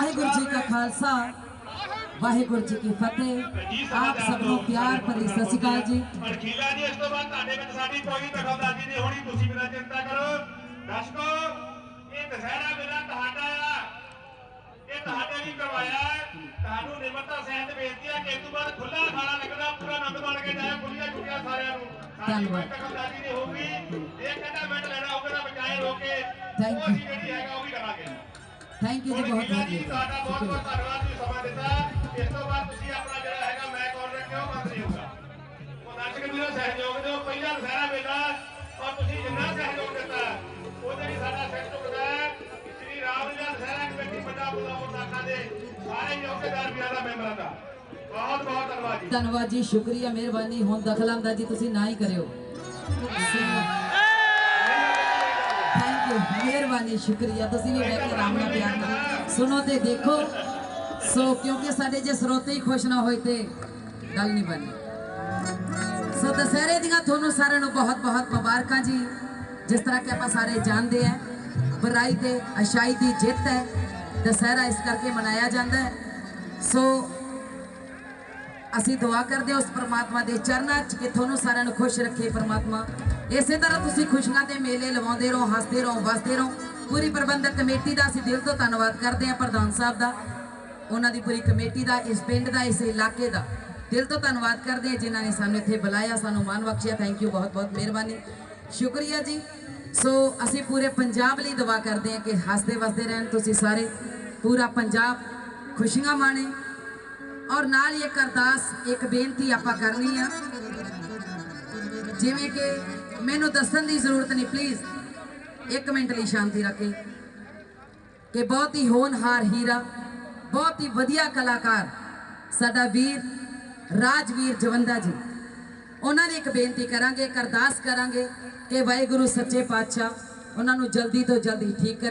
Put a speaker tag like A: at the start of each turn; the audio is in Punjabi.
A: ਖਾਲਸਾ ਵਾਹਿਗੁਰੂ ਜੀ ਕੀ ਫਤਿਹ। ਆਪ ਸਭ ਨੂੰ ਪਿਆਰ ਭਰੀ ਸਤਿ ਸ਼੍ਰੀ ਅਕਾਲ ਜੀ।
B: ਅਰਖੀਲਾ ਜੀ ਇਸ ਤੋਂ ਬਾਅਦ ਤੁਹਾਡੇ ਵਿੱਚ ਸਾਡੀ ਕੋਈ ਦਖਲਅੰਦਾਜ਼ੀ ਨਹੀਂ ਹੋਣੀ ਤੁਸੀਂ ਬਿਨਾਂ ਚਿੰਤਾ ਕਰੋ। ਦਰਸ਼ਕੋ ਇਹ ਦਸ਼ਹਿਰਾ ਮੇਲਾ ਤੁਹਾਡਾ ਆ। ਇਹ ਤੁਹਾਡੇ ਲਈ ਕਰਵਾਇਆ ਤੁਹਾਨੂੰ ਨਿਮਰਤਾ ਸਹਿਤ ਬੇਨਤੀ ਹੈ ਕਿ ਇਸ ਤੋਂ ਬਾਅਦ ਖੁੱਲਾ ਖਾਣਾ ਲੱਗਣਾ ਪੂਰਾ ਆਨੰਦ ਮਾਣ ਕੇ ਜਾਏ ਖੁੱਲੀਆਂ ਛੁੱਟੀਆਂ ਸਾਰਿਆਂ ਨੂੰ।
A: ਧੰਨਵਾਦ।
B: ਦਖਲਅੰਦਾਜ਼ੀ ਨਹੀਂ ਹੋਊਗੀ। ਇਹ ਕਹਿੰਦਾ ਮਿੰਟ ਲੈਣਾ ਹੋਊਗਾ ਤਾਂ ਬਚਾਏ ਰੋ ਕੇ
A: Thank ਥੈਂਕ ਯੂ ਜੀ ਬਹੁਤ
B: ਅਰਖੀਲਾ ਜੀ।
A: ਬਹੁਤ
B: ਤੁਹਾਡਾ ਬਹੁਤ ਬਹੁਤ ਧੰਨਵਾਦ ਜੀ ਸਮਾਂ ਦਿੱਤਾ। ਇਸ ਤੋਂ ਬਾਅਦ ਤੁਸੀਂ ਆਪਣਾ ਜਿਹੜਾ ਹੈਗਾ ਮੈਂ ਕਾਰਨਰ ਕਿਉਂ ਬੰਦ ਨਹੀਂ ਹੋਊਗਾ ਉਹ ਦਰਸ਼ਕ ਵੀਰੋ ਸਹਿਯੋਗ ਦਿਓ। ਪਹਿਲਾ ਦਸਹਿਰਾ ਮੇਲਾ ਔਰ ਤੁਸੀਂ ਜਿੰਨਾ ਸਹਿਯੋਗ ਦਿੱਤਾ ਉਹਦੇ ਲਈ ਸਾਡਾ ਸਿਰ ਝੁਕਦਾ ਹੈ। ਸ੍ਰੀ ਰਾਮ ਲੀਲਾ ਦਸਹਿਰਾ ਕਮੇਟੀ ਵੱਡਾ ਬੁਲਾਓ ਸਾਖਾ ਦੇ। ਸਾਰੇ ਯੋਗਦਾਰ ਵੀਰਾਂ ਦਾ ਮੈਂਬਰਾਂ ਦਾ। ਬਹੁਤ ਬਹੁਤ ਧੰਨਵਾਦ ਜੀ।
A: ਧੰਨਵਾਦ ਜੀ ਸ਼ੁਕਰੀਆ ਮਿਹਰਬਾਨੀ। ਹੁਣ ਦਖਲਅੰਦਾਜ਼ੀ ਤੁਸੀਂ ਨਾ ਹੀ ਕਰਿਓ। ਮਿਹਰਬਾਨੀ, ਸ਼ੁਕਰੀਆ। ਤੁਸੀਂ ਵੀ ਬਹਿ ਕੇ ਆਰਾਮ ਨਾਲ ਬਿਆਨ ਕਰੋ। ਸੁਣੋ ਤੇ ਦੇਖੋ। ਸੋ ਕਿਉਂਕਿ ਸਾਡੇ ਜੇ ਸਰੋਤੇ ਹੀ ਖੁਸ਼ ਨਾ ਹੋਏ ਤੇ ਗੱਲ ਨਹੀਂ ਬਣਨੀ ਸੋ ਦਸਹਿਰੇ ਦੀਆਂ ਤੁਹਾਨੂੰ ਸਾਰਿਆਂ ਨੂੰ ਬਹੁਤ ਬਹੁਤ ਮੁਬਾਰਕਾਂ ਜੀ। ਜਿਸ ਤਰ੍ਹਾਂ ਕਿ ਆਪਾਂ ਸਾਰੇ ਜਾਣਦੇ ਆ, ਬੁਰਾਈ ਤੇ ਅਛਾਈ ਦੀ ਜਿੱਤ ਹੈ। ਦਸਹਿਰਾ ਇਸ ਕਰਕੇ ਮਨਾਇਆ ਜਾਂਦਾ ਹੈ। ਸੋ ਅਸੀਂ ਦੁਆ ਕਰਦੇ ਹਾਂ ਉਸ ਪਰਮਾਤਮਾ ਦੇ ਚਰਨਾਂ 'ਚ ਕਿ ਤੁਹਾਨੂੰ ਸਾਰਿਆਂ ਨੂੰ ਖੁਸ਼ ਰੱਖੇ ਪਰਮਾਤਮਾ। ਇਸੇ ਤਰ੍ਹਾਂ ਤੁਸੀਂ ਖੁਸ਼ੀਆਂ ਦੇ ਮੇਲੇ ਲਵਾਉਂਦੇ ਰਹੋ, ਹੱਸਦੇ ਰਹੋ, ਵਸਦੇ ਰਹੋ। ਪੂਰੀ ਪ੍ਰਬੰਧਕ ਕਮੇਟੀ ਦਾ ਅਸੀਂ ਦਿਲ ਤੋਂ ਧੰਨਵਾਦ ਕਰਦੇ ਹਾਂ ਪ੍ਰਧਾਨ ਸਾਹਿਬ ਦਾ। ਉਹਨਾਂ ਦੀ ਪੂਰੀ ਕਮੇਟੀ ਦਾ, ਇਸ ਪਿੰਡ ਦਾ, ਇਸ ਇਲਾਕੇ ਦਾ ਦਿਲ ਤੋਂ ਧੰਨਵਾਦ ਕਰਦੇ ਹਾਂ ਜਿਨ੍ਹਾਂ ਨੇ ਸਾਨੂੰ ਇੱਥੇ ਬੁਲਾਇਆ, ਸਾਨੂੰ ਮਾਣ ਬਖਸ਼ਿਆ। ਥੈਂਕ ਯੂ ਬਹੁਤ ਬਹੁਤ ਮਿਹਰਬਾਨੀ। ਸ਼ੁਕਰੀਆ ਜੀ। ਸੋ ਅਸੀਂ ਪੂਰੇ ਪੰਜਾਬ ਲਈ ਦੁਆ ਕਰਦੇ ਹਾਂ ਕਿ ਹੱਸਦੇ, ਵਸਦੇ ਰਹਿਣ। ਤੁਸੀਂ ਸਾਰੇ ਪੂਰਾ ਪੰਜਾਬ ਖੁਸ਼ੀਆਂ ਮਾਣੇ। ਔਰ ਨਾਲ ਹੀ ਇੱਕ ਅਰਦਾਸ, ਇੱਕ ਬੇਨਤੀ ਆਪਾਂ ਕਰਨੀ ਆ। ਜਿਵੇਂ ਕਿ ਮੈਨੂੰ ਦੱਸਣ ਦੀ ਜ਼ਰੂਰਤ ਨਹੀਂ ਪਲੀਜ਼ ਇੱਕ ਮਿੰਟ ਲਈ ਸ਼ਾਂਤੀ ਰੱਖੇ। ਕਿ ਬਹੁਤ ਹੀ ਹੋਣਹਾਰ ਹੀਰਾ, ਬਹੁਤ ਹੀ ਵਧੀਆ ਕਲਾਕਾਰ ਸਾਡਾ ਵੀਰ ਰਾਜਵੀਰ ਜਵੰਦਾ ਜੀ। ਉਹਨਾਂ ਨੇ ਇੱਕ ਬੇਨਤੀ ਕਰਾਂਗੇ, ਇੱਕ ਅਰਦਾਸ ਕਰਾਂਗੇ ਕਿ ਵਾਹਿਗੁਰੂ ਸੱਚੇ ਪਾਤਸ਼ਾਹ ਉਹਨਾਂ ਨੂੰ ਜਲਦੀ ਤੋਂ ਜਲਦੀ ਠੀਕ ਕਰੇ।